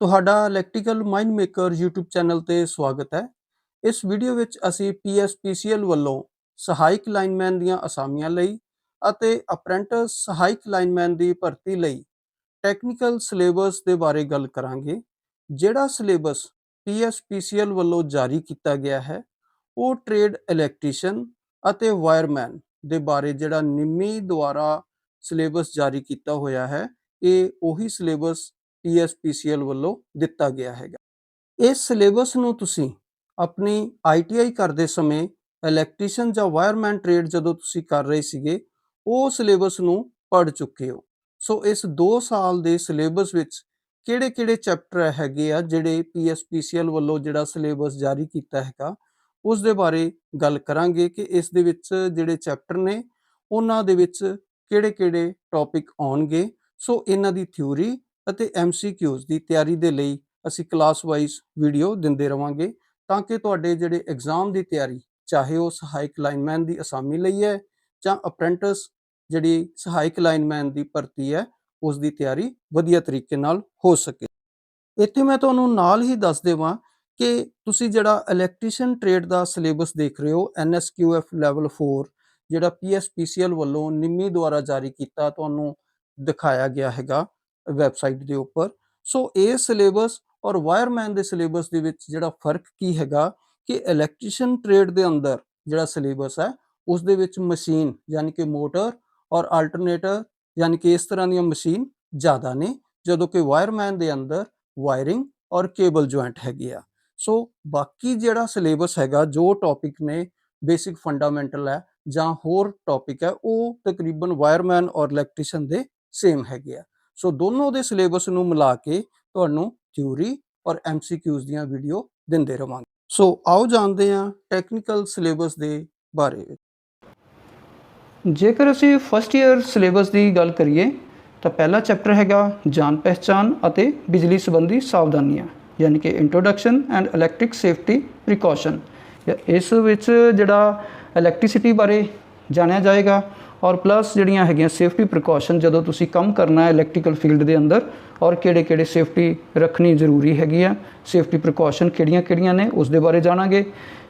ਤੁਹਾਡਾ electrical mind maker YouTube channel ਤੇ ਸਵਾਗਤ ਹੈ। ਇਸ ਵੀਡੀਓ ਵਿੱਚ ਅਸੀਂ PSPCL ਵੱਲੋਂ ਸਹਾਇਕ ਲਾਈਨਮੈਨ ਦੀਆਂ ਅਸਾਮੀਆਂ ਲਈ ਅਤੇ ਅਪ੍ਰੈਂਟਿਸ ਸਹਾਇਕ ਲਾਈਨਮੈਨ ਦੀ ਭਰਤੀ ਲਈ ਟੈਕਨੀਕਲ ਸਿਲੇਬਸ ਦੇ ਬਾਰੇ ਗੱਲ ਕਰਾਂਗੇ। ਜਿਹੜਾ ਸਿਲੇਬਸ PSPCL ਵੱਲੋਂ ਜਾਰੀ ਕੀਤਾ ਗਿਆ ਹੈ, ਉਹ ਟ੍ਰੇਡ ਇਲੈਕਟ੍ਰੀਸ਼ੀਅਨ ਅਤੇ ਵਾਇਰਮੈਨ ਦੇ ਬਾਰੇ ਜਿਹੜਾ ਨਿੰਮੀ ਦੁਆਰਾ ਸਿਲੇਬਸ ਜਾਰੀ ਕੀਤਾ ਹੋਇਆ ਹੈ, ਇਹ ਉਹੀ ਸਿਲੇਬਸ PSPCL ਵੱਲੋਂ ਦਿੱਤਾ ਗਿਆ ਹੈਗਾ। ਇਸ ਸਿਲੇਬਸ ਨੂੰ ਤੁਸੀਂ ਆਪਣੀ ITI ਕਰਦੇ ਸਮੇਂ ਇਲੈਕਟ੍ਰੀਸ਼ੀਅਨ ਜਾਂ ਵਾਇਰਮੈਨ ਟ੍ਰੇਡ ਜਦੋਂ ਤੁਸੀਂ ਕਰ ਰਹੇ ਸੀਗੇ, ਉਹ ਸਿਲੇਬਸ ਨੂੰ ਪੜ੍ਹ ਚੁੱਕੇ ਹੋ। ਸੋ ਇਸ 2 ਸਾਲ ਦੇ ਸਿਲੇਬਸ ਵਿੱਚ ਕਿਹੜੇ-ਕਿਹੜੇ ਚੈਪਟਰ ਹੈਗੇ ਆ ਜਿਹੜੇ PSPCL ਵੱਲੋਂ ਜਿਹੜਾ ਸਿਲੇਬਸ ਜਾਰੀ ਕੀਤਾ ਹੈਗਾ, ਉਸ ਦੇ ਬਾਰੇ ਗੱਲ ਕਰਾਂਗੇ ਕਿ ਇਸ ਦੇ ਵਿੱਚ ਜਿਹੜੇ ਚੈਪਟਰ ਨੇ, ਉਹਨਾਂ ਦੇ ਵਿੱਚ ਕਿਹੜੇ-ਕਿਹੜੇ ਟੌਪਿਕ ਆਉਣਗੇ। ਸੋ ਇਹਨਾਂ ਦੀ ਥਿਊਰੀ ਅਤੇ ਐਮਸੀਕਿਊਜ਼ ਦੀ ਤਿਆਰੀ ਦੇ ਲਈ ਅਸੀਂ ਕਲਾਸ ਵਾਈਜ਼ ਵੀਡੀਓ ਦਿੰਦੇ ਰਵਾਂਗੇ ਤਾਂ ਕਿ ਤੁਹਾਡੇ ਜਿਹੜੇ ਐਗਜ਼ਾਮ ਦੀ ਤਿਆਰੀ, ਚਾਹੇ ਉਹ ਸਹਾਇਕ ਲਾਈਨਮੈਨ ਦੀ ਅਸਾਮੀ ਲਈ ਹੈ ਜਾਂ ਅਪ੍ਰੈਂਟਿਸ ਜਿਹੜੀ ਸਹਾਇਕ ਲਾਈਨਮੈਨ ਦੀ ਭਰਤੀ ਹੈ ਉਸ ਦੀ ਤਿਆਰੀ ਵਧੀਆ ਤਰੀਕੇ ਨਾਲ ਹੋ ਸਕੇ। ਇੱਥੇ ਮੈਂ ਤੁਹਾਨੂੰ ਨਾਲ ਹੀ ਦੱਸ ਦੇਵਾਂ ਕਿ ਤੁਸੀਂ ਜਿਹੜਾ ਇਲੈਕਟ੍ਰੀਸ਼ੀਅਨ ਟ੍ਰੇਡ ਦਾ ਸਿਲੇਬਸ ਦੇਖ ਰਹੇ ਹੋ NSQF ਲੈਵਲ 4 ਜਿਹੜਾ PSPCL ਵੱਲੋਂ ਨਿੰਮੀ ਦੁਆਰਾ ਜਾਰੀ ਕੀਤਾ ਤੁਹਾਨੂੰ ਦਿਖਾਇਆ ਗਿਆ ਹੈਗਾ। ਵੈਬਸਾਈਟ ਦੇ ਉੱਪਰ। ਸੋ ਇਹ ਸਿਲੇਬਸ ਔਰ ਵਾਇਰਮੈਨ ਦੇ ਸਿਲੇਬਸ ਦੇ ਵਿੱਚ ਜਿਹੜਾ ਫ਼ਰਕ ਕੀ ਹੈਗਾ ਕਿ ਇਲੈਕਟ੍ਰੀਸ਼ੀਅਨ ਟ੍ਰੇਡ ਦੇ ਅੰਦਰ ਜਿਹੜਾ ਸਿਲੇਬਸ ਹੈ, ਉਸ ਦੇ ਵਿੱਚ ਮਸ਼ੀਨ ਯਾਨੀ ਕਿ ਮੋਟਰ ਔਰ ਅਲਟਰਨੇਟਰ ਯਾਨੀ ਕਿ ਇਸ ਤਰ੍ਹਾਂ ਦੀਆਂ ਮਸ਼ੀਨ ਜ਼ਿਆਦਾ ਨੇ, ਜਦੋਂ ਕਿ ਵਾਇਰਮੈਨ ਦੇ ਅੰਦਰ ਵਾਇਰਿੰਗ ਔਰ ਕੇਬਲ ਜੁਆਇੰਟ ਹੈਗੀ ਆ। ਸੋ ਬਾਕੀ ਜਿਹੜਾ ਸਿਲੇਬਸ ਹੈਗਾ, ਜੋ ਟੌਪਿਕ ਨੇ, ਬੇਸਿਕ ਫੰਡਾਮੈਂਟਲ ਹੈ ਜਾਂ ਹੋਰ ਟੌਪਿਕ ਹੈ, ਉਹ ਤਕਰੀਬਨ ਵਾਇਰਮੈਨ ਔਰ ਇਲੈਕਟ੍ਰੀਸ਼ੀਅਨ ਦੇ ਸੇਮ ਹੈਗੇ ਆ। ਸੋ ਦੋਨੋਂ ਦੇ ਸਿਲੇਬਸ ਨੂੰ ਮਿਲਾ ਕੇ ਤੁਹਾਨੂੰ ਥਿਊਰੀ ਔਰ ਐਮਸੀਕਿਊਜ਼ ਦੀਆਂ ਵੀਡੀਓ ਦਿੰਦੇ ਰਵਾਂਗੇ। ਸੋ ਆਓ ਜਾਣਦੇ ਹਾਂ ਟੈਕਨੀਕਲ ਸਿਲੇਬਸ ਦੇ ਬਾਰੇ। ਵਿੱਚ ਜੇਕਰ ਅਸੀਂ ਫਸਟ ਈਅਰ ਸਿਲੇਬਸ ਦੀ ਗੱਲ ਕਰੀਏ, ਤਾਂ ਪਹਿਲਾ ਚੈਪਟਰ ਹੈਗਾ ਜਾਣ ਪਹਿਚਾਨ ਅਤੇ ਬਿਜਲੀ ਸੰਬੰਧੀ ਸਾਵਧਾਨੀਆਂ, ਯਾਨੀ ਕਿ introduction and electric safety precaution ਇਸ ਵਿੱਚ ਜਿਹੜਾ ਇਲੈਕਟ੍ਰਿਸਿਟੀ ਬਾਰੇ ਜਾਣਿਆ ਜਾਏਗਾ ਔਰ ਪਲੱਸ ਜਿਹੜੀਆਂ ਹੈਗੀਆਂ ਸੇਫਟੀ ਪ੍ਰੀਕਾਸ਼ਨ ਜਦੋਂ ਤੁਸੀਂ ਕੰਮ ਕਰਨਾ ਹੈ ਇਲੈਕਟ੍ਰੀਕਲ ਫੀਲਡ ਦੇ ਅੰਦਰ, ਔਰ ਕਿਹੜੇ-ਕਿਹੜੇ ਸੇਫਟੀ ਰੱਖਣੀ ਜ਼ਰੂਰੀ ਹੈਗੀ ਆ ਸੇਫਟੀ ਪ੍ਰੀਕਾਸ਼ਨ ਕਿਹੜੀਆਂ-ਕਿਹੜੀਆਂ ਨੇ ਉਸ ਦੇ ਬਾਰੇ ਜਾਣਾਂਗੇ।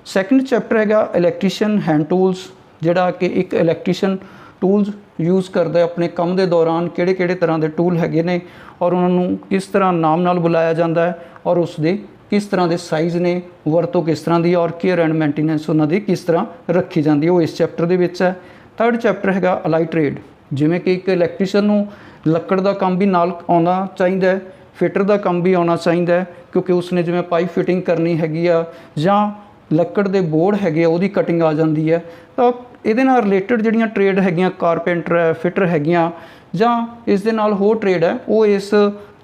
ਸੈਕੰਡ ਚੈਪਟਰ ਹੈਗਾ ਇਲੈਕਟ੍ਰੀਸ਼ੀਅਨ ਹੈਂਡ ਟੂਲਸ ਜਿਹੜਾ ਕਿ ਇੱਕ ਇਲੈਕਟ੍ਰੀਸ਼ੀਅਨ ਟੂਲਸ ਯੂਜ਼ ਕਰਦਾ ਹੈ ਆਪਣੇ ਕੰਮ ਦੇ ਦੌਰਾਨ ਕਿਹੜੇ-ਕਿਹੜੇ ਤਰ੍ਹਾਂ ਦੇ ਟੂਲ ਹੈਗੇ ਨੇ, ਔਰ ਉਹਨਾਂ ਨੂੰ ਕਿਸ ਤਰ੍ਹਾਂ ਨਾਮ ਨਾਲ ਬੁਲਾਇਆ ਜਾਂਦਾ ਹੈ, ਔਰ ਉਸ ਦੇ ਕਿਸ ਤਰ੍ਹਾਂ ਦੇ ਸਾਈਜ਼ ਨੇ, ਵਰਤੋਂ ਕਿਸ ਤਰ੍ਹਾਂ ਦੀ ਔਰ ਕੇਅਰ ਐਂਡ ਮੇਨਟੇਨੈਂਸ ਉਹਨਾਂ ਦੀ ਕਿਸ ਤਰ੍ਹਾਂ ਰੱਖੀ ਜਾਂਦੀ ਹੈ, ਉਹ ਇਸ ਚੈਪਟਰ ਦੇ ਵਿੱਚ ਹੈ। ਥਰਡ ਚੈਪਟਰ ਹੈਗਾ ਅਲਾਈ ਟ੍ਰੇਡ, ਜਿਵੇਂ ਕਿ ਇੱਕ ਇਲੈਕਟ੍ਰੀਸ਼ੀਅਨ ਨੂੰ ਲੱਕੜ ਦਾ ਕੰਮ ਵੀ ਨਾਲ ਆਉਣਾ ਚਾਹੀਦਾ ਹੈ ਫਿਟਰ ਦਾ ਕੰਮ ਵੀ ਆਉਣਾ ਚਾਹੀਦਾ ਹੈ, ਕਿਉਂਕਿ ਉਸਨੇ ਜਿਵੇਂ ਪਾਈਪ ਫਿਟਿੰਗ ਕਰਨੀ ਹੈਗੀ ਆ ਜਾਂ ਲੱਕੜ ਦੇ ਬੋਰਡ ਹੈਗੇ ਆ, ਉਹਦੀ ਕਟਿੰਗ ਆ ਜਾਂਦੀ ਹੈ, ਤਾਂ ਇਹਦੇ ਨਾਲ ਰਿਲੇਟਡ ਜਿਹੜੀਆਂ ਟ੍ਰੇਡ ਹੈਗੀਆਂ ਕਾਰਪੈਂਟਰ ਹੈ ਫਿਟਰ ਹੈਗੀਆਂ, ਜਾਂ ਇਸ ਦੇ ਨਾਲ ਹੋਰ ਟ੍ਰੇਡ ਹੈ, ਉਹ ਇਸ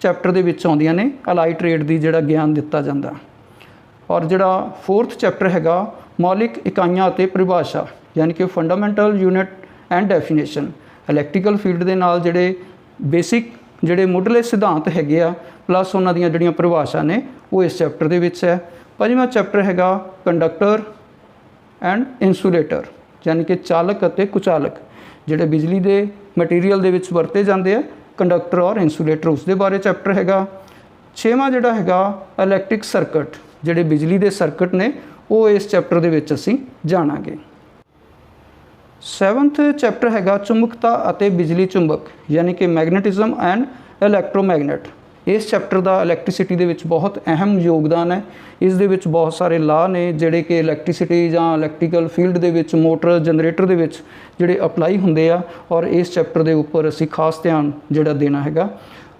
ਚੈਪਟਰ ਦੇ ਵਿੱਚ ਆਉਂਦੀਆਂ ਨੇ, ਅਲਾਈ ਟ੍ਰੇਡ ਦੀ ਜਿਹੜਾ ਗਿਆਨ ਦਿੱਤਾ ਜਾਂਦਾ। ਔਰ ਜਿਹੜਾ ਫੋਰਥ ਚੈਪਟਰ ਹੈਗਾ, ਮੌਲਿਕ ਇਕਾਈਆਂ ਅਤੇ ਪਰਿਭਾਸ਼ਾ। ਯਾਨੀ ਕਿ fundamental unit and definition electrical field ਦੇ ਨਾਲ ਜਿਹੜੇ ਬੇਸਿਕ ਜਿਹੜੇ ਮੁੱਢਲੇ ਸਿਧਾਂਤ ਹੈਗੇ ਆ ਪਲੱਸ ਉਹਨਾਂ ਦੀਆਂ ਜਿਹੜੀਆਂ ਪਰਿਭਾਸ਼ਾ ਨੇ, ਉਹ ਇਸ ਚੈਪਟਰ ਦੇ ਵਿੱਚ ਹੈ। ਪੰਜਵਾਂ ਚੈਪਟਰ ਹੈਗਾ ਕੰਡਕਟਰ ਐਂਡ ਇਨਸੂਲੇਟਰ ਯਾਨੀ ਕਿ ਚਾਲਕ ਅਤੇ ਕੁਚਾਲਕ, ਜਿਹੜੇ ਬਿਜਲੀ ਦੇ ਮਟੀਰੀਅਲ ਦੇ ਵਿੱਚ ਵਰਤੇ ਜਾਂਦੇ ਆ ਕੰਡਕਟਰ ਔਰ ਇਨਸੂਲੇਟਰ ਉਸ ਦੇ ਬਾਰੇ ਚੈਪਟਰ ਹੈਗਾ। ਛੇਵਾਂ ਜਿਹੜਾ ਹੈਗਾ ਇਲੈਕਟ੍ਰਿਕ ਸਰਕਟ ਜਿਹੜੇ ਬਿਜਲੀ ਦੇ ਸਰਕਟ ਨੇ, ਉਹ ਇਸ ਚੈਪਟਰ ਦੇ ਵਿੱਚ ਅਸੀਂ ਜਾਣਾਂਗੇ। 7th ਚੈਪਟਰ ਹੈਗਾ ਚੁੰਬਕਤਾ ਅਤੇ ਬਿਜਲੀ ਚੁੰਬਕ, ਯਾਨੀ ਕਿ ਮੈਗਨੇਟਿਜ਼ਮ ਐਂਡ ਇਲੈਕਟ੍ਰੋਮੈਗਨੇਟ। ਇਸ ਚੈਪਟਰ ਦਾ ਇਲੈਕਟ੍ਰਿਸਿਟੀ ਦੇ ਵਿੱਚ ਬਹੁਤ ਅਹਿਮ ਯੋਗਦਾਨ ਹੈ। ਇਸ ਦੇ ਵਿੱਚ ਬਹੁਤ ਸਾਰੇ ਲਾਅ ਨੇ, ਜਿਹੜੇ ਕਿ ਇਲੈਕਟ੍ਰਿਸਿਟੀ ਜਾਂ ਇਲੈਕਟ੍ਰੀਕਲ ਫੀਲਡ ਦੇ ਵਿੱਚ ਮੋਟਰ ਜਨਰੇਟਰ ਦੇ ਵਿੱਚ ਜਿਹੜੇ ਅਪਲਾਈ ਹੁੰਦੇ ਆ, ਔਰ ਇਸ ਚੈਪਟਰ ਦੇ ਉੱਪਰ ਅਸੀਂ ਖਾਸ ਧਿਆਨ ਜਿਹੜਾ ਦੇਣਾ ਹੈਗਾ।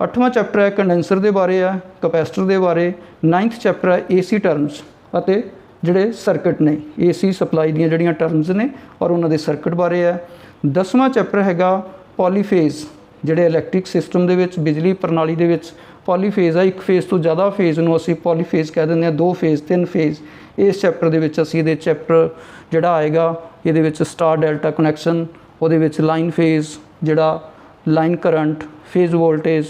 ਅੱਠਵਾਂ ਚੈਪਟਰ ਹੈ ਕੰਡੈਂਸਰ ਦੇ ਬਾਰੇ ਆ, ਕਪੈਸਿਟਰ ਦੇ ਬਾਰੇ। 9th ਚੈਪਟਰ ਹੈ ਏਸੀ ਟਰਮਸ ਅਤੇ ਜਿਹੜੇ ਸਰਕਟ ਨੇ ਏਸੀ ਸਪਲਾਈ ਦੀਆਂ ਜਿਹੜੀਆਂ ਟਰਮਸ ਨੇ ਔਰ ਉਹਨਾਂ ਦੇ ਸਰਕਟ ਬਾਰੇ ਹੈ। 10ਵਾਂ ਚੈਪਟਰ ਹੈਗਾ ਪੋਲੀਫੇਜ਼ ਜਿਹੜੇ ਇਲੈਕਟ੍ਰਿਕ ਸਿਸਟਮ ਦੇ ਵਿੱਚ, ਬਿਜਲੀ ਪ੍ਰਣਾਲੀ ਦੇ ਵਿੱਚ। ਪੋਲੀਫੇਜ਼ ਆ, ਇੱਕ ਫੇਜ਼ ਤੋਂ ਜ਼ਿਆਦਾ ਫੇਜ਼ ਨੂੰ ਅਸੀਂ ਪੋਲੀਫੇਜ਼ ਕਹਿ ਦਿੰਦੇ ਆ ਦੋ ਫੇਜ਼ ਤਿੰਨ ਫੇਜ਼ ਇਸ ਚੈਪਟਰ ਦੇ ਵਿੱਚ ਅਸੀਂ ਇਹਦੇ ਚੈਪਟਰ ਜਿਹੜਾ ਆਏਗਾ, ਇਹਦੇ ਵਿੱਚ ਸਟਾਰ ਡੈਲਟਾ ਕਨੈਕਸ਼ਨ ਉਹਦੇ ਵਿੱਚ ਲਾਈਨ ਫੇਜ਼ ਜਿਹੜਾ ਲਾਈਨ ਕਰੰਟ ਫੇਜ਼ ਵੋਲਟੇਜ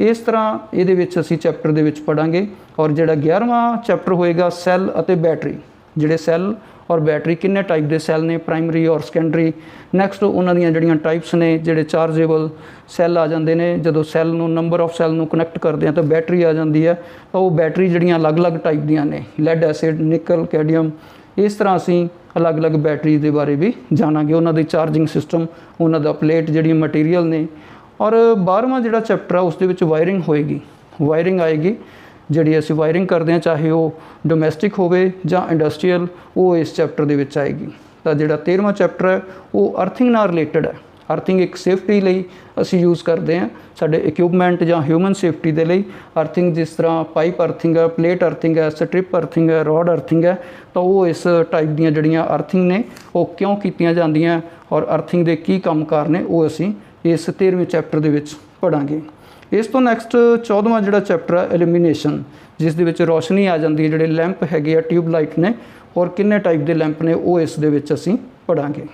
ਇਸ ਤਰ੍ਹਾਂ ਇਹਦੇ ਵਿੱਚ ਅਸੀਂ ਚੈਪਟਰ ਦੇ ਵਿੱਚ ਪੜਾਂਗੇ ਔਰ ਜਿਹੜਾ 11ਵਾਂ ਚੈਪਟਰ ਹੋਏਗਾ ਸੈੱਲ ਅਤੇ ਬੈਟਰੀ ਜਿਹੜੇ ਸੈੱਲ ਔਰ ਬੈਟਰੀ ਕਿੰਨੇ ਟਾਈਪ ਦੇ ਸੈੱਲ ਨੇ? ਪ੍ਰਾਇਮਰੀ ਔਰ ਸੈਕੰਡਰੀ ਨੈਕਸਟ ਉਹਨਾਂ ਦੀਆਂ ਜਿਹੜੀਆਂ ਟਾਈਪਸ ਨੇ, ਜਿਹੜੇ ਚਾਰਜੇਬਲ ਸੈੱਲ ਆ ਜਾਂਦੇ ਨੇ, ਜਦੋਂ ਸੈੱਲ ਨੂੰ ਨੰਬਰ ਆਫ ਸੈੱਲ ਨੂੰ ਕਨੈਕਟ ਕਰਦੇ ਆ ਤਾਂ ਬੈਟਰੀ ਆ ਜਾਂਦੀ ਹੈ। ਤਾਂ ਉਹ ਬੈਟਰੀ ਜਿਹੜੀਆਂ ਅਲੱਗ-ਅਲੱਗ ਟਾਈਪ ਦੀਆਂ ਨੇ ਲੈਡ ਐਸਿਡ ਨਿਕਲ ਕੈਡੀਅਮ ਇਸ ਤਰ੍ਹਾਂ ਅਸੀਂ ਅਲੱਗ-ਅਲੱਗ ਬੈਟਰੀ ਦੇ ਬਾਰੇ ਵੀ ਜਾਣਾਂਗੇ। ਉਹਨਾਂ ਦੀ ਚਾਰਜਿੰਗ ਸਿਸਟਮ ਉਹਨਾਂ ਦਾ ਪਲੇਟ ਜਿਹੜੀ ਮਟੀਰੀਅਲ ਨੇ। ਔਰ 12ਵਾਂ ਜਿਹੜਾ ਚੈਪਟਰ ਆ, ਉਸ ਦੇ ਵਿੱਚ ਵਾਇਰਿੰਗ ਹੋਏਗੀ। ਵਾਇਰਿੰਗ ਆਏਗੀ। ਜਿਹੜੀ ਅਸੀਂ ਵਾਇਰਿੰਗ ਕਰਦੇ ਹਾਂ, ਚਾਹੇ ਉਹ ਡੋਮੈਸਟਿਕ ਹੋਵੇ ਜਾਂ ਇੰਡਸਟਰੀਅਲ ਉਹ ਇਸ ਚੈਪਟਰ ਦੇ ਵਿੱਚ ਆਏਗੀ। ਤਾਂ ਜਿਹੜਾ 13ਵਾਂ ਚੈਪਟਰ ਹੈ, ਉਹ ਅਰਥਿੰਗ ਨਾਲ ਰਿਲੇਟਡ ਹੈ। ਅਰਥਿੰਗ ਇੱਕ ਸੇਫਟੀ ਲਈ ਅਸੀਂ ਯੂਜ਼ ਕਰਦੇ ਹਾਂ, ਸਾਡੇ ਇਕਵਿਪਮੈਂਟ ਜਾਂ ਹਿਊਮਨ ਸੇਫਟੀ ਦੇ ਲਈ। ਅਰਥਿੰਗ ਜਿਸ ਤਰ੍ਹਾਂ ਪਾਈਪ ਅਰਥਿੰਗ ਹੈ ਪਲੇਟ ਅਰਥਿੰਗ ਹੈ ਸਟ੍ਰਿਪ ਅਰਥਿੰਗ ਹੈ ਰੋਡ ਅਰਥਿੰਗ ਹੈ, ਤਾਂ ਉਹ ਇਸ ਟਾਈਪ ਦੀਆਂ ਜਿਹੜੀਆਂ ਅਰਥਿੰਗ ਨੇ, ਉਹ ਕਿਉਂ ਕੀਤੀਆਂ ਜਾਂਦੀਆਂ ਔਰ ਅਰਥਿੰਗ ਦੇ ਕੀ ਕੰਮਕਾਰ ਨੇ, ਉਹ ਅਸੀਂ ਇਸ 13ਵੇਂ ਚੈਪਟਰ ਦੇ ਵਿੱਚ ਪੜਾਂਗੇ ਇਸ ਤੋਂ ਨੈਕਸਟ 14ਵਾਂ ਜਿਹੜਾ ਚੈਪਟਰ ਹੈ ਇਲੂਮੀਨੇਸ਼ਨ ਜਿਸ ਦੇ ਵਿੱਚ ਰੋਸ਼ਨੀ ਆ ਜਾਂਦੀ ਹੈ, ਜਿਹੜੇ ਲੈਂਪ ਹੈਗੇ ਆ ਟਿਊਬ ਲਾਈਟ ਨੇ, ਔਰ ਕਿੰਨੇ ਟਾਈਪ ਦੇ ਲੈਂਪ ਨੇ, ਉਹ ਇਸ ਦੇ ਵਿੱਚ ਅਸੀਂ ਪੜਾਂਗੇ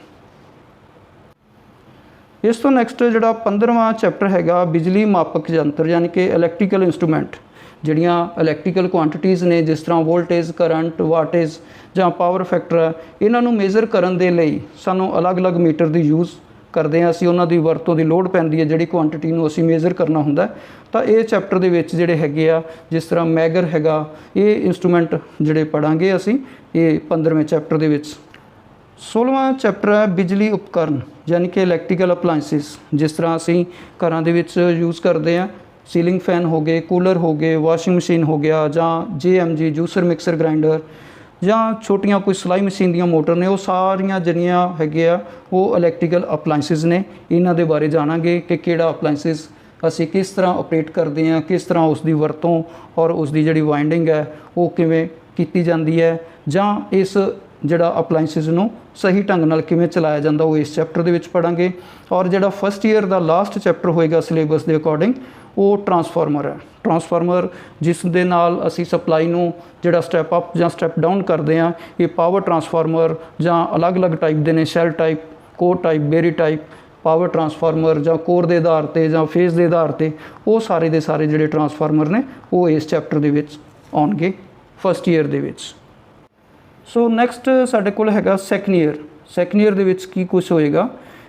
ਇਸ ਤੋਂ ਨੈਕਸਟ ਜਿਹੜਾ 15ਵਾਂ ਚੈਪਟਰ ਹੈਗਾ, ਬਿਜਲੀ ਮਾਪਕ ਯੰਤਰ, ਯਾਨੀ ਕਿ ਇਲੈਕਟ੍ਰੀਕਲ ਇਨਸਟਰੂਮੈਂਟ ਜਿਹੜੀਆਂ ਇਲੈਕਟ੍ਰੀਕਲ ਕੁਆਂਟੀਟੀਆਂ ਨੇ, ਜਿਸ ਤਰ੍ਹਾਂ ਵੋਲਟੇਜ ਕਰੰਟ ਵਾਟੇਜ ਜਾਂ ਪਾਵਰ ਫੈਕਟਰ ਇਹਨਾਂ ਨੂੰ ਮੇਜ਼ਰ ਕਰਨ ਦੇ ਲਈ ਸਾਨੂੰ ਅਲੱਗ-ਅਲੱਗ ਮੀਟਰ ਦੀ ਯੂਜ਼ ਕਰਦੇ ਹਾਂ, ਅਸੀਂ ਉਹਨਾਂ ਦੀ ਵਰਤੋਂ ਦੀ ਲੋੜ ਪੈਂਦੀ ਹੈ, ਜਿਹੜੀ ਕੁਆਂਟੀਟੀ ਨੂੰ ਅਸੀਂ ਮੇਜ਼ਰ ਕਰਨਾ ਹੁੰਦਾ ਤਾਂ ਇਹ ਚੈਪਟਰ ਦੇ ਵਿੱਚ ਜਿਹੜੇ ਹੈਗੇ ਆ, ਜਿਸ ਤਰ੍ਹਾਂ ਮੈਗਰ ਹੈਗਾ, ਇਹ ਇਨਸਟਰੂਮੈਂਟ ਜਿਹੜੇ ਪੜਾਂਗੇ ਅਸੀਂ, ਇਹ 15ਵੇਂ ਚੈਪਟਰ ਦੇ ਵਿੱਚ। 16ਵਾਂ ਚੈਪਟਰ ਹੈ ਬਿਜਲੀ ਉਪਕਰਨ, ਯਾਨੀ ਕਿ ਇਲੈਕਟ੍ਰੀਕਲ ਅਪਲਾਈਐਂਸਿਸ ਜਿਸ ਤਰ੍ਹਾਂ ਅਸੀਂ ਘਰਾਂ ਦੇ ਵਿੱਚ ਯੂਜ਼ ਕਰਦੇ ਆ ਸੀਲਿੰਗ ਫੈਨ ਹੋ ਗਏ ਕੂਲਰ ਹੋ ਗਏ ਵਾਸ਼ਿੰਗ ਮਸ਼ੀਨ ਹੋ ਗਿਆ, ਜਾਂ ਜੀਐਮਜੀ ਜੂਸਰ ਮਿਕਸਰ ਗ੍ਰਾਈਂਡਰ ਜਾਂ ਛੋਟੀਆਂ ਕੋਈ ਸਿਲਾਈ ਮਸ਼ੀਨ ਦੀਆਂ ਮੋਟਰ ਨੇ, ਉਹ ਸਾਰੀਆਂ ਜਿਹੜੀਆਂ ਹੈਗੇ ਆ, ਉਹ ਇਲੈਕਟ੍ਰੀਕਲ ਅਪਲਾਈਐਂਸਿਸ ਨੇ। ਇਹਨਾਂ ਦੇ ਬਾਰੇ ਜਾਣਾਂਗੇ ਕਿ ਕਿਹੜਾ ਅਪਲਾਈਐਂਸਿਸ ਅਸੀਂ ਕਿਸ ਤਰ੍ਹਾਂ ਆਪਰੇਟ ਕਰਦੇ ਹਾਂ, ਕਿਸ ਤਰ੍ਹਾਂ ਉਸ ਦੀ ਵਰਤੋਂ ਔਰ ਉਸ ਦੀ ਜਿਹੜੀ ਵਾਈਂਡਿੰਗ ਹੈ, ਉਹ ਕਿਵੇਂ ਕੀਤੀ ਜਾਂਦੀ ਹੈ। ਜਾਂ ਇਸ ਜਿਹੜਾ ਅਪਲਾਈਐਂਸਿਸ ਨੂੰ ਸਹੀ ਢੰਗ ਨਾਲ ਕਿਵੇਂ ਚਲਾਇਆ ਜਾਂਦਾ ਉਹ ਇਸ ਚੈਪਟਰ ਦੇ ਵਿੱਚ ਪੜਾਂਗੇ ਔਰ ਜਿਹੜਾ ਫਸਟ ਈਅਰ ਦਾ ਲਾਸਟ ਚੈਪਟਰ ਹੋਏਗਾ ਸਿਲੇਬਸ ਦੇ ਅਕੋਰਡਿੰਗ ਉਹ ਟਰਾਂਸਫਾਰਮਰ ਹੈ। ਟਰਾਂਸਫਾਰਮਰ ਜਿਸ ਦੇ ਨਾਲ ਅਸੀਂ ਸਪਲਾਈ ਨੂੰ ਜਿਹੜਾ ਸਟੈਪ ਅਪ ਜਾਂ ਸਟੈਪ ਡਾਊਨ ਕਰਦੇ ਆ ਇਹ ਪਾਵਰ ਟਰਾਂਸਫਾਰਮਰ ਜਾਂ ਅਲੱਗ-ਅਲੱਗ ਟਾਈਪ ਦੇ ਨੇ shell type core type berry type power transformer ਜਾਂ ਕੋਰ ਦੇ ਆਧਾਰ ਤੇ ਜਾਂ ਫੇਜ਼ ਦੇ ਆਧਾਰ ਤੇ ਉਹ ਸਾਰੇ ਦੇ ਸਾਰੇ ਜਿਹੜੇ ਟਰਾਂਸਫਾਰਮਰ ਨੇ, ਉਹ ਇਸ ਚੈਪਟਰ ਦੇ ਵਿੱਚ ਆਉਣਗੇ ਫਸਟ ਈਅਰ ਦੇ ਵਿੱਚ। ਸੋ ਨੈਕਸਟ ਸਾਡੇ ਕੋਲ ਹੈਗਾ ਸੈਕੰਡ ਈਅਰ ਸੈਕੰਡ ਈਅਰ ਦੇ ਵਿੱਚ ਕੀ ਕੁਝ ਹੋਏਗਾ?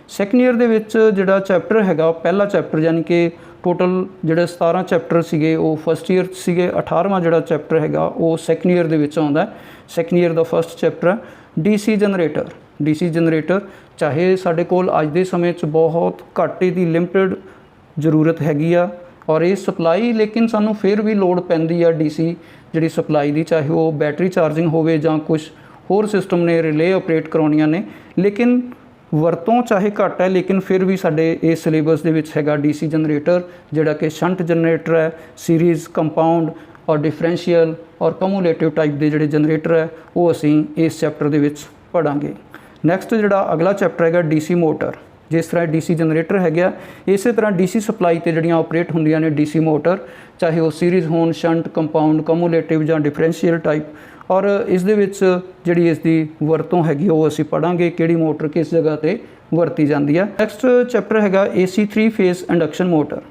ਸੈਕੰਡ ਈਅਰ ਦੇ ਵਿੱਚ ਜਿਹੜਾ ਚੈਪਟਰ ਹੈਗਾ ਪਹਿਲਾ ਚੈਪਟਰ ਯਾਨੀ ਕਿ ਟੋਟਲ ਜਿਹੜੇ 17 ਚੈਪਟਰ ਸੀਗੇ, ਉਹ ਫਸਟ ਈਅਰ 'ਚ ਸੀਗੇ 18ਵਾਂ ਜਿਹੜਾ ਚੈਪਟਰ ਹੈਗਾ, ਉਹ ਸੈਕੰਡ ਈਅਰ ਦੇ ਵਿੱਚ ਆਉਂਦਾ ਸੈਕੰਡ ਈਅਰ ਦਾ ਫਸਟ ਚੈਪਟਰ ਹੈ। ਡੀਸੀ ਜਨਰੇਟਰ ਡੀਸੀ ਜਨਰੇਟਰ ਚਾਹੇ ਸਾਡੇ ਕੋਲ ਅੱਜ ਦੇ ਸਮੇਂ 'ਚ ਬਹੁਤ ਘੱਟ ਦੀ ਲਿਮਟਿਡ ਜ਼ਰੂਰਤ ਹੈਗੀ ਆ, ਔਰ ਇਹ ਸਪਲਾਈ ਲੇਕਿਨ ਸਾਨੂੰ ਫਿਰ ਵੀ ਲੋਡ ਪੈਂਦੀ ਆ ਡੀਸੀ ਜਿਹੜੀ ਸਪਲਾਈ ਦੀ, ਚਾਹੇ ਉਹ ਬੈਟਰੀ ਚਾਰਜਿੰਗ ਹੋਵੇ ਜਾਂ ਕੁਝ ਹੋਰ ਸਿਸਟਮ ਨੇ ਰਿਲੇ ਆਪਰੇਟ ਕਰਾਉਣੀਆਂ ਨੇ। ਲੇਕਿਨ ਵਰਤੋਂ ਚਾਹੇ ਘੱਟ ਹੈ, ਲੇਕਿਨ ਫਿਰ ਵੀ ਸਾਡੇ ਇਸ ਸਿਲੇਬਸ ਦੇ ਵਿੱਚ ਹੈਗਾ ਡੀਸੀ ਜਨਰੇਟਰ ਜਿਹੜਾ ਕਿ ਸ਼ੰਟ ਜਨਰੇਟਰ ਹੈ ਸੀਰੀਜ਼ ਕੰਪਾਊਂਡ ਔਰ ਡਿਫਰੈਂਸ਼ੀਅਲ ਔਰ ਕਮੂਲੇਟਿਵ ਟਾਈਪ ਦੇ ਜਿਹੜੇ ਜਨਰੇਟਰ ਹੈ, ਉਹ ਅਸੀਂ ਇਸ ਚੈਪਟਰ ਦੇ ਵਿੱਚ ਪੜਾਂਗੇ ਨੈਕਸਟ ਜਿਹੜਾ ਅਗਲਾ ਚੈਪਟਰ ਹੈਗਾ ਡੀਸੀ ਮੋਟਰ ਜਿਸ ਤਰ੍ਹਾਂ ਡੀਸੀ ਜਨਰੇਟਰ ਹੈਗਾ ਇਸੇ ਤਰ੍ਹਾਂ ਡੀਸੀ ਸਪਲਾਈ ਤੇ ਜਿਹੜੀਆਂ ਆਪਰੇਟ ਹੁੰਦੀਆਂ ਨੇ ਡੀਸੀ ਮੋਟਰ, ਚਾਹੇ ਉਹ ਸੀਰੀਜ਼ ਹੋਣ ਸ਼ੰਟ ਕੰਪਾਊਂਡ ਕਮੂਲੇਟਿਵ ਜਾਂ ਡਿਫਰੈਂਸ਼ੀਅਲ ਟਾਈਪ ਔਰ ਇਸ ਦੇ ਵਿੱਚ ਜਿਹੜੀ ਇਸ ਦੀ ਵਰਤੋਂ ਹੈਗੀ ਉਹ ਅਸੀਂ ਪੜਾਂਗੇ ਕਿਹੜੀ ਮੋਟਰ ਕਿਸ ਜਗ੍ਹਾ ਤੇ ਵਰਤੀ ਜਾਂਦੀ ਹੈ ਨੈਕਸਟ ਚੈਪਟਰ ਹੈਗਾ AC 3 ਫੇਸ ਇੰਡਕਸ਼ਨ ਮੋਟਰ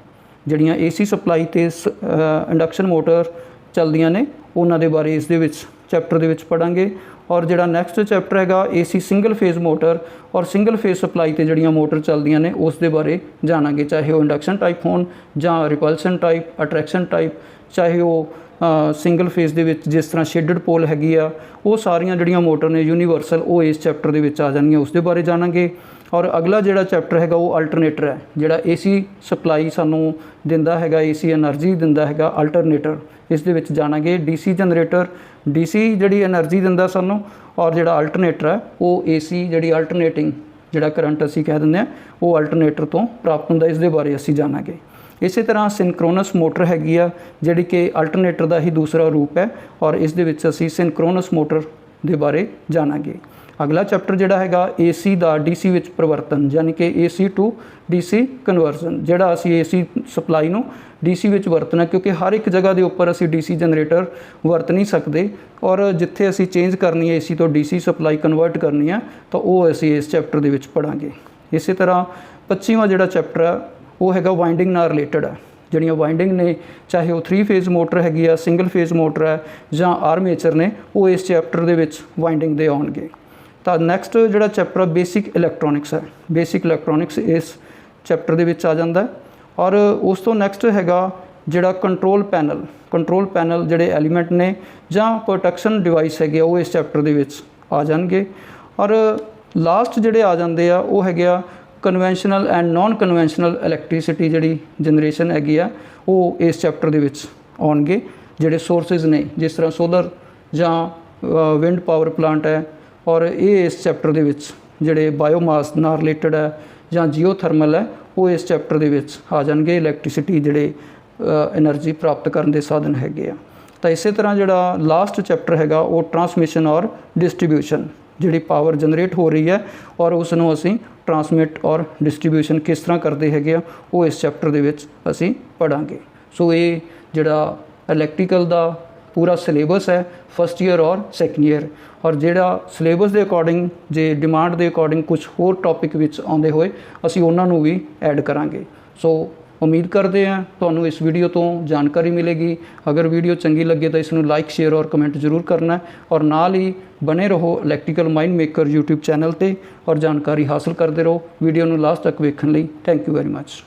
ਜਿਹੜੀਆਂ AC ਸਪਲਾਈ ਤੇ ਇੰਡਕਸ਼ਨ ਮੋਟਰ ਚੱਲਦੀਆਂ ਨੇ, ਉਹਨਾਂ ਦੇ ਬਾਰੇ ਇਸ ਦੇ ਵਿੱਚ ਚੈਪਟਰ ਦੇ ਵਿੱਚ ਪੜਾਂਗੇ ਔਰ ਜਿਹੜਾ ਨੈਕਸਟ ਚੈਪਟਰ ਹੈਗਾ ਏਸੀ ਸਿੰਗਲ ਫੇਜ਼ ਮੋਟਰ ਔਰ ਸਿੰਗਲ ਫੇਜ਼ ਸਪਲਾਈ ਤੇ ਜਿਹੜੀਆਂ ਮੋਟਰ ਚੱਲਦੀਆਂ ਨੇ ਉਸ ਦੇ ਬਾਰੇ ਜਾਣਾਂਗੇ। ਚਾਹੇ ਉਹ ਇੰਡਕਸ਼ਨ ਟਾਈਪ ਹੋਣ ਜਾਂ ਰਿਪਲਸ਼ਨ ਟਾਈਪ ਅਟਰੈਕਸ਼ਨ ਟਾਈਪ ਚਾਹੇ ਉਹ ਸਿੰਗਲ ਫੇਜ਼ ਦੇ ਵਿੱਚ ਜਿਸ ਤਰ੍ਹਾਂ ਸ਼ੇਡਡ ਪੋਲ ਹੈਗੀ ਆ, ਉਹ ਸਾਰੀਆਂ ਜਿਹੜੀਆਂ ਮੋਟਰ ਨੇ ਯੂਨੀਵਰਸਲ ਉਹ ਇਸ ਚੈਪਟਰ ਦੇ ਵਿੱਚ ਆ ਜਾਣਗੀਆਂ ਉਸ ਦੇ ਬਾਰੇ ਜਾਣਾਂਗੇ। ਔਰ ਅਗਲਾ ਜਿਹੜਾ ਚੈਪਟਰ ਹੈਗਾ, ਉਹ ਅਲਟਰਨੇਟਰ ਹੈ, ਜਿਹੜਾ ਏਸੀ ਸਪਲਾਈ ਸਾਨੂੰ ਦਿੰਦਾ ਹੈਗਾ ਏਸੀ એનર્ਜੀ ਦਿੰਦਾ ਹੈਗਾ ਅਲਟਰਨੇਟਰ ਇਸ ਦੇ ਵਿੱਚ ਜਾਣਾਂਗੇ ਡੀਸੀ ਜਨਰੇਟਰ, ਡੀਸੀ ਜਿਹੜੀ એનર્ਜੀ ਦਿੰਦਾ ਸਾਨੂੰ ਔਰ ਜਿਹੜਾ ਅਲਟਰਨੇਟਰ ਹੈ, ਉਹ ਏਸੀ ਜਿਹੜੀ ਅਲਟਰਨੇਟਿੰਗ ਜਿਹੜਾ ਕਰੰਟ ਅਸੀਂ ਕਹਿ ਦਿੰਦੇ ਆ ਉਹ ਅਲਟਰਨੇਟਰ ਤੋਂ ਪ੍ਰਾਪਤ ਹੁੰਦਾ, ਇਸ ਦੇ ਬਾਰੇ ਅਸੀਂ ਜਾਣਾਂਗੇ। ਇਸੇ ਤਰ੍ਹਾਂ ਸਿੰਕਰੋਨਸ ਮੋਟਰ ਹੈਗੀ ਆ, ਜਿਹੜੀ ਕਿ ਅਲਟਰਨੇਟਰ ਦਾ ਹੀ ਦੂਸਰਾ ਰੂਪ ਹੈ ਔਰ ਇਸ ਦੇ ਵਿੱਚ ਅਸੀਂ ਸਿੰਕਰੋਨਸ ਮੋਟਰ ਦੇ ਬਾਰੇ ਜਾਣਾਂਗੇ। ਅਗਲਾ ਚੈਪਟਰ ਜਿਹੜਾ ਹੈਗਾ AC ਦਾ DC ਵਿੱਚ ਪਰਿਵਰਤਨ, ਯਾਨੀ ਕਿ AC ਟੂ DC ਕਨਵਰਜ਼ਨ ਜਿਹੜਾ ਅਸੀਂ AC ਸਪਲਾਈ ਨੂੰ DC ਵਿੱਚ ਵਰਤਣਾ ਕਿਉਂਕਿ ਹਰ ਇੱਕ ਜਗ੍ਹਾ ਦੇ ਉੱਪਰ ਅਸੀਂ DC ਜਨਰੇਟਰ ਵਰਤ ਨਹੀਂ ਸਕਦੇ ਔਰ ਜਿੱਥੇ ਅਸੀਂ ਚੇਂਜ ਕਰਨੀ ਹੈ AC ਤੋਂ DC ਸਪਲਾਈ ਕਨਵਰਟ ਕਰਨੀ ਹੈ, ਤਾਂ ਉਹ ਅਸੀਂ ਇਸ ਚੈਪਟਰ ਦੇ ਵਿੱਚ ਪੜਾਂਗੇ ਇਸੇ ਤਰ੍ਹਾਂ 25ਵਾਂ ਜਿਹੜਾ ਚੈਪਟਰ ਹੈ, ਉਹ ਹੈਗਾ ਵਾਈਂਡਿੰਗ ਨਾਲ ਰਿਲੇਟਡ ਹੈ। ਜਿਹੜੀਆਂ ਵਾਈਂਡਿੰਗ ਨੇ, ਚਾਹੇ ਉਹ 3 ਫੇਜ਼ ਮੋਟਰ ਹੈਗੀ ਆ ਸਿੰਗਲ ਫੇਜ਼ ਮੋਟਰ ਹੈ ਜਾਂ ਆਰਮੇਚਰ ਨੇ, ਉਹ ਇਸ ਚੈਪਟਰ ਦੇ ਵਿੱਚ ਵਾਈਂਡਿੰਗ ਦੇ ਆਉਣਗੇ। ਤਾਂ ਨੈਕਸਟ ਜਿਹੜਾ ਚੈਪਟਰ ਬੇਸਿਕ ਇਲੈਕਟ੍ਰੋਨਿਕਸ ਹੈ। ਬੇਸਿਕ ਇਲੈਕਟ੍ਰੋਨਿਕਸ ਇਸ ਚੈਪਟਰ ਦੇ ਵਿੱਚ ਆ ਜਾਂਦਾ ਔਰ ਉਸ ਤੋਂ ਨੈਕਸਟ ਹੈਗਾ ਜਿਹੜਾ ਕੰਟਰੋਲ ਪੈਨਲ ਕੰਟਰੋਲ ਪੈਨਲ ਜਿਹੜੇ ਐਲੀਮੈਂਟ ਨੇ ਜਾਂ ਪ੍ਰੋਟੈਕਸ਼ਨ ਡਿਵਾਈਸ ਹੈਗੇ ਆ, ਉਹ ਇਸ ਚੈਪਟਰ ਦੇ ਵਿੱਚ ਆ ਜਾਣਗੇ। ਔਰ ਲਾਸਟ ਜਿਹੜੇ ਆ ਜਾਂਦੇ ਆ ਉਹ ਹੈਗੇ ਆ conventional and non conventional electricity ਜਿਹੜੀ ਜਨਰੇਸ਼ਨ ਹੈਗੀ ਆ ਉਹ ਇਸ ਚੈਪਟਰ ਦੇ ਵਿੱਚ ਆਉਣਗੇ। ਜਿਹੜੇ ਸੋਰਸਸ ਨੇ ਜਿਸ ਤਰ੍ਹਾਂ ਸੋਲਰ ਜਾਂ ਵਿੰਡ ਪਾਵਰ ਪਲਾਂਟ ਹੈ ਔਰ ਇਹ ਇਸ ਚੈਪਟਰ ਦੇ ਵਿੱਚ ਜਿਹੜੇ ਬਾਇਓਮਾਸ ਨਾਲ ਰਿਲੇਟਡ ਹੈ ਜਾਂ ਜੀਓਥਰਮਲ ਹੈ, ਉਹ ਇਸ ਚੈਪਟਰ ਦੇ ਵਿੱਚ ਆ ਜਾਣਗੇ। ਇਲੈਕਟ੍ਰਿਸਿਟੀ ਜਿਹੜੇ એનર્ਜੀ ਪ੍ਰਾਪਤ ਕਰਨ ਦੇ ਸਾਧਨ ਹੈਗੇ ਆ। ਤਾਂ ਇਸੇ ਤਰ੍ਹਾਂ ਜਿਹੜਾ ਲਾਸਟ ਚੈਪਟਰ ਹੈਗਾ, ਉਹ ਟਰਾਂਸਮਿਸ਼ਨ ਔਰ ਡਿਸਟ੍ਰੀਬਿਊਸ਼ਨ ਜਿਹੜੀ ਪਾਵਰ ਜਨਰੇਟ ਹੋ ਰਹੀ ਹੈ ਔਰ ਉਸ ਨੂੰ ਅਸੀਂ ਟਰਾਂਸਮਿਟ ਔਰ ਡਿਸਟ੍ਰੀਬਿਊਸ਼ਨ ਕਿਸ ਤਰ੍ਹਾਂ ਕਰਦੇ ਹੈਗੇ ਆ, ਉਹ ਇਸ ਚੈਪਟਰ ਦੇ ਵਿੱਚ ਅਸੀਂ ਪੜਾਂਗੇ ਸੋ ਇਹ ਜਿਹੜਾ ਇਲੈਕਟ੍ਰੀਕਲ ਦਾ ਪੂਰਾ ਸਿਲੇਬਸ ਹੈ ਫਸਟ ਈਅਰ ਔਰ ਸੈਕੰਡ ਈਅਰ ਔਰ ਜਿਹੜਾ ਸਿਲੇਬਸ ਦੇ ਅਕੋਰਡਿੰਗ ਜੇ ਡਿਮਾਂਡ ਦੇ ਅਕੋਰਡਿੰਗ ਕੁਝ ਹੋਰ ਟੌਪਿਕ ਵਿੱਚ ਆਉਂਦੇ ਹੋਏ, ਅਸੀਂ ਉਹਨਾਂ ਨੂੰ ਵੀ ਐਡ ਕਰਾਂਗੇ। ਸੋ ਉਮੀਦ ਕਰਦੇ ਹਾਂ ਤੁਹਾਨੂੰ ਇਸ ਵੀਡੀਓ ਤੋਂ ਜਾਣਕਾਰੀ ਮਿਲੇਗੀ। ਅਗਰ ਵੀਡੀਓ ਚੰਗੀ ਲੱਗੇ ਤਾਂ ਇਸ ਨੂੰ ਲਾਈਕ ਸ਼ੇਅਰ ਔਰ ਕਮੈਂਟ ਜ਼ਰੂਰ ਕਰਨਾ ਔਰ ਨਾਲ ਹੀ ਬਨੇ ਰਹੋ electrical mind maker YouTube channel ਤੇ, ਔਰ ਜਾਣਕਾਰੀ ਹਾਸਲ ਕਰਦੇ ਰਹੋ। ਵੀਡੀਓ ਨੂੰ ਲਾਸਟ ਤੱਕ ਵੇਖਣ ਲਈ ਥੈਂਕ ਯੂ ਵੈਰੀ ਮੱਚ